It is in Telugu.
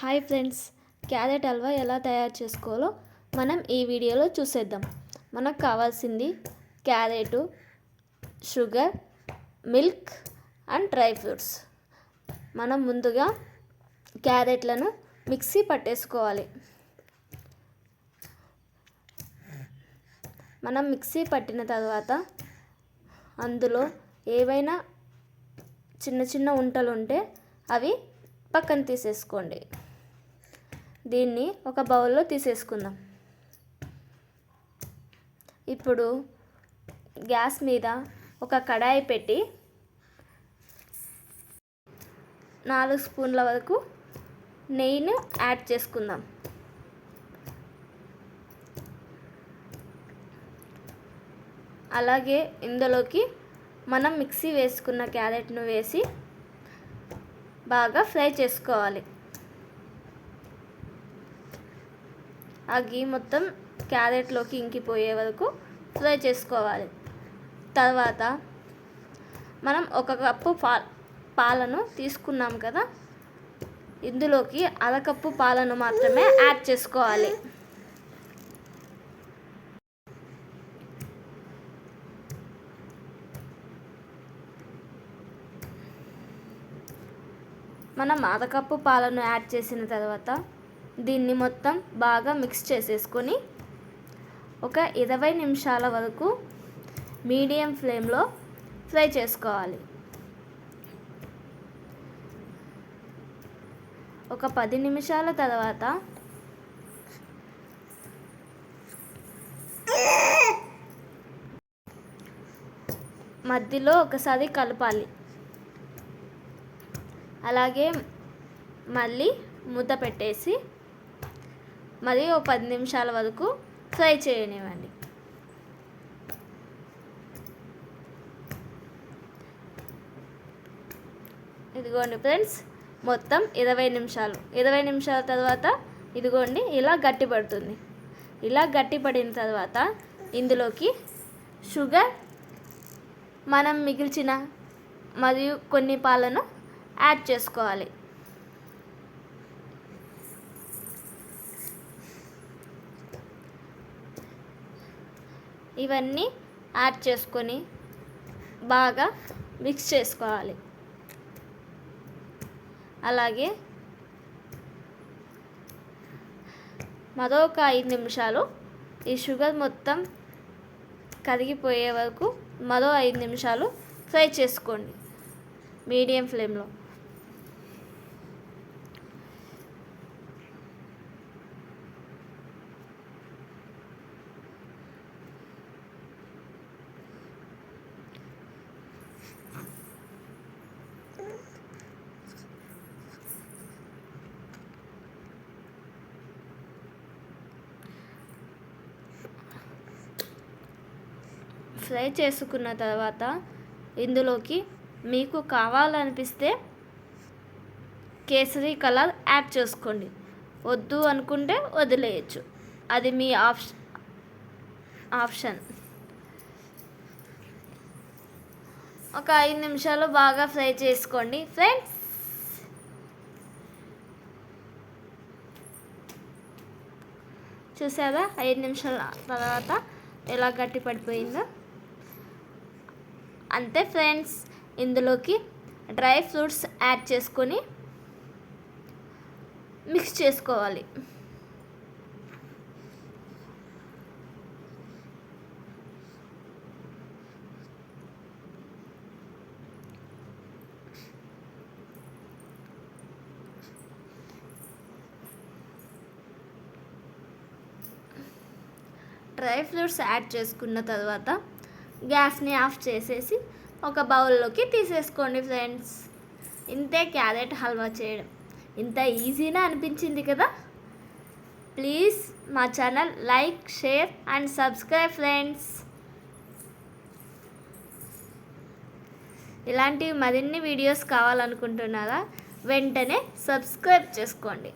హాయ్ ఫ్రెండ్స్ క్యారెట్ హల్వా ఎలా తయారు చేసుకోవాలో మనం ఈ వీడియోలో చూసేద్దాం. మనకు కావాల్సింది carrot sugar milk and dry fruits. మనం ముందుగా క్యారెట్లను మిక్సీ పట్టేసుకోవాలి. మనం మిక్సీ పట్టిన తర్వాత అందులో ఏవైనా చిన్న చిన్న ఉంటలు ఉంటే అవి పక్కన తీసేసుకోండి. దీన్ని ఒక బౌల్లో తీసేసుకుందాం. ఇప్పుడు గ్యాస్ మీద ఒక కడాయి పెట్టి నాలుగు స్పూన్ల వరకు నెయ్యిని యాడ్ చేసుకుందాం. అలాగే ఇందులోకి మనం మిక్సీ వేసుకున్న క్యారెట్ను వేసి బాగా ఫ్రై చేసుకోవాలి. ఆ గీ మొత్తం క్యారెట్లోకి ఇంకిపోయే వరకు ఫ్రై చేసుకోవాలి. తర్వాత మనం ఒక కప్పు పా పాలను తీసుకున్నాం కదా? ఇందులోకి అరకప్పు పాలను మాత్రమే యాడ్ చేసుకోవాలి. మనం అరకప్పు పాలను యాడ్ చేసిన తర్వాత దీన్ని మొత్తం బాగా మిక్స్ చేసేసుకొని ఒక ఇరవై నిమిషాల వరకు మీడియం ఫ్లేమ్లో ఫ్రై చేసుకోవాలి. ఒక పది నిమిషాల తర్వాత మధ్యలో ఒకసారి కలపాలి. అలాగే మళ్ళీ ముద్ద పెట్టేసి మరి పది నిమిషాల వరకు ఫ్రై చేయనివ్వండి. ఇదిగోండి ఫ్రెండ్స్ మొత్తం ఇరవై నిమిషాలు. ఇరవై నిమిషాల తర్వాత ఇదిగోండి ఇలా గట్టిపడుతుంది ఇలా గట్టిపడిన తర్వాత ఇందులోకి షుగర్ మనం మిగిల్చిన మరియు కొన్ని పాలను యాడ్ చేసుకోవాలి. ఇవన్నీ యాడ్ చేసుకొని బాగా మిక్స్ చేసుకోవాలి. అలాగే మరొక ఐదు నిమిషాలు ఈ షుగర్ మొత్తం కరిగిపోయే వరకు మరో ఐదు నిమిషాలు ఫ్రై చేసుకోండి మీడియం ఫ్లేమ్లో. ఫ్రై చేసుకున్న తర్వాత ఇందులోకి మీకు కావాలనిపిస్తే కేసరి కలర్ యాడ్ చేసుకోండి. వద్దు అనుకుంటే వదిలేయచ్చు. అది మీ ఆప్షన్ ఆప్షన్. ఒక ఐదు నిమిషాలు బాగా ఫ్రై చేసుకోండి ఫ్రెండ్స్. చూసారా? ఐదు నిమిషాల తర్వాత ఎలా గట్టి పడిపోయిందో? అంతే ఫ్రెండ్స్. ఇందులోకి డ్రై ఫ్రూట్స్ యాడ్ చేసుకొని మిక్స్ చేసుకోవాలి. డ్రై ఫ్రూట్స్ యాడ్ చేసుకున్న తర్వాత గ్యాస్ని ఆఫ్ చేసేసి ఒక బౌల్లోకి తీసేసుకోండి ఫ్రెండ్స్. ఇంతే క్యారెట్ హల్వా చేయడం. ఇంత ఈజీనా అనిపించింది కదా? ప్లీజ్ మా channel like share and subscribe friends. ఇలాంటివి మరిన్ని వీడియోస్ కావాలనుకుంటున్నారా? వెంటనే సబ్స్క్రైబ్ చేసుకోండి.